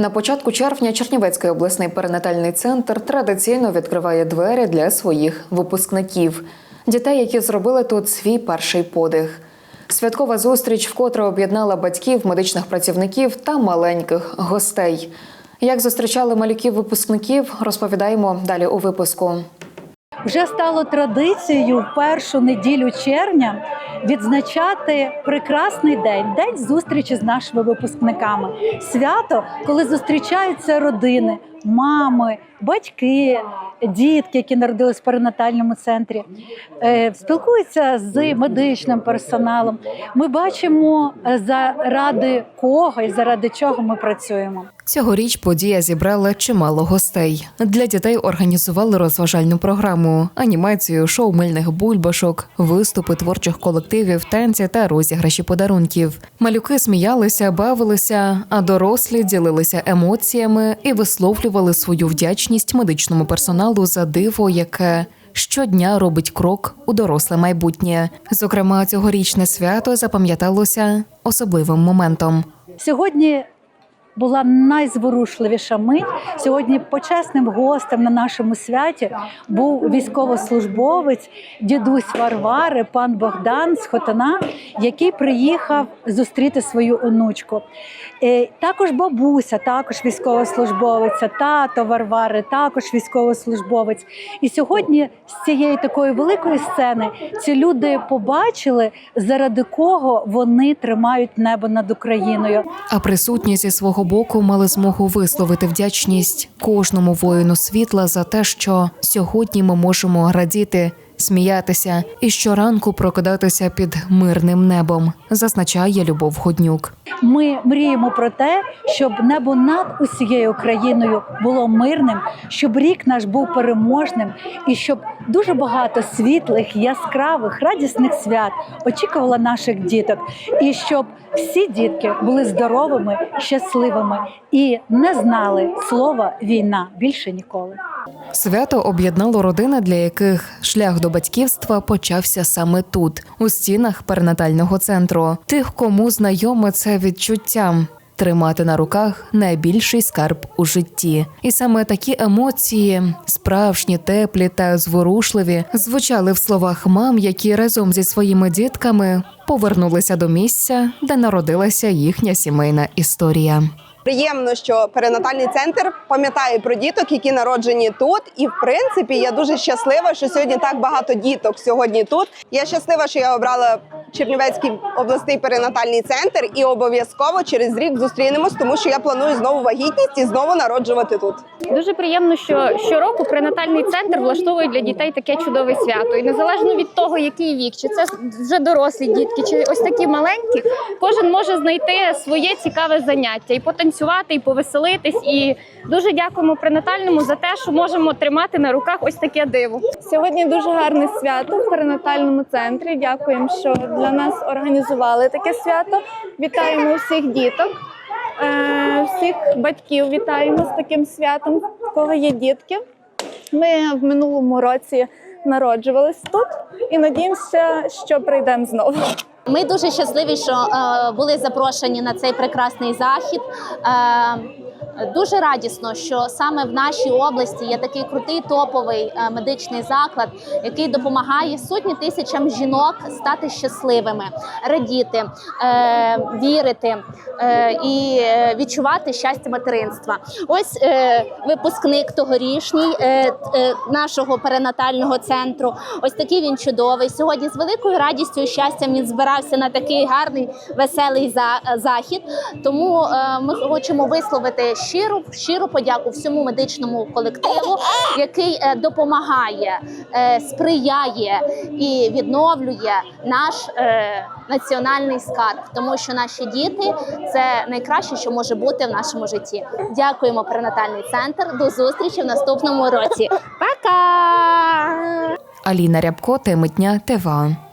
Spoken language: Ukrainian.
На початку червня Чернівецький обласний перинатальний центр традиційно відкриває двері для своїх випускників, дітей, які зробили тут свій перший подих. Святкова зустріч вкотре об'єднала батьків, медичних працівників та маленьких гостей. Як зустрічали малюків випускників, розповідаємо далі у випуску. Вже стало традицією в першу неділю червня відзначати прекрасний день, день зустрічі з нашими випускниками. Свято, коли зустрічаються родини, мами, батьки, дітки, які народились в перинатальному центрі, е, спілкуються з медичним персоналом. Ми бачимо е, заради кого і заради чого ми працюємо. Цьогоріч подія зібрала чимало гостей. Для дітей організували розважальну програму, анімацію, шоу мильних бульбашок, виступи творчих колективів, танці та розіграші подарунків. Малюки сміялися, бавилися, а дорослі ділилися емоціями і висловлювали свою вдячність медичному персоналу за диво, яке щодня робить крок у доросле майбутнє. Зокрема, цьогорічне свято запам'яталося особливим моментом. Сьогодні була найзворушливіша мить. Сьогодні почесним гостем на нашому святі був військовослужбовець, дідусь Варвари, пан Богдан з Хотина, який приїхав зустріти свою онучку. Е, Також бабуся, також військовослужбовиця, тато Варвари, також військовослужбовець. І сьогодні з цієї такої великої сцени ці люди побачили, заради кого вони тримають небо над Україною. А присутні зі свого боку мали змогу висловити вдячність кожному воїну світла за те, що сьогодні ми можемо радіти, сміятися і щоранку прокидатися під мирним небом, зазначає Любов Ходнюк. Ми мріємо про те, щоб небо над усією країною було мирним, щоб рік наш був переможним, і щоб дуже багато світлих, яскравих, радісних свят очікувало наших діток, і щоб всі дітки були здоровими, щасливими і не знали слова війна більше ніколи. Свято об'єднало родини, для яких шлях до батьківства почався саме тут, у стінах перинатального центру. Тих, кому знайоме це відчуття. Тримати на руках найбільший скарб у житті, і саме такі емоції, справжні, теплі та зворушливі, звучали в словах мам, які разом зі своїми дітками повернулися до місця, де народилася їхня сімейна історія. Приємно, що перинатальний центр пам'ятає про діток, які народжені тут. І в принципі я дуже щаслива, що сьогодні так багато діток сьогодні тут. Я щаслива, що я обрала Чернівецький обласний перинатальний центр, і обов'язково через рік зустрінемось, тому що я планую знову вагітність і знову народжувати тут. Дуже приємно, що щороку пренатальний центр влаштовує для дітей таке чудове свято. І незалежно від того, який вік, чи це вже дорослі дітки, чи ось такі маленькі, кожен може знайти своє цікаве заняття і потанцювати, і повеселитись. І дуже дякуємо пренатальному за те, що можемо тримати на руках ось таке диво. Сьогодні дуже гарне свято в перинатальному центрі. Дякуємо, що для нас організували таке свято. Вітаємо всіх діток, е, всіх батьків вітаємо з таким святом, в кого є дітки. Ми в минулому році народжувались тут і надіємося, що прийдемо знову. Ми дуже щасливі, що е, були запрошені на цей прекрасний захід. Дуже радісно, що саме в нашій області є такий крутий топовий е, медичний заклад, який допомагає сотні тисячам жінок стати щасливими, радіти, е, вірити е, і відчувати щастя материнства. Ось випускник тогорічній е, нашого перинатального центру. Ось такий він чудовий. Сьогодні з великою радістю і щастям він збирався на такий гарний веселий захід. Тому ми хочемо висловити щиру щиру подяку всьому медичному колективу, який е, допомагає, е, сприяє і відновлює наш е, національний скарб, тому що наші діти це найкраще, що може бути в нашому житті. Дякуємо перинатальний центр. До зустрічі в наступному році. Пока! Аліна Рябко, теми дня ТВА.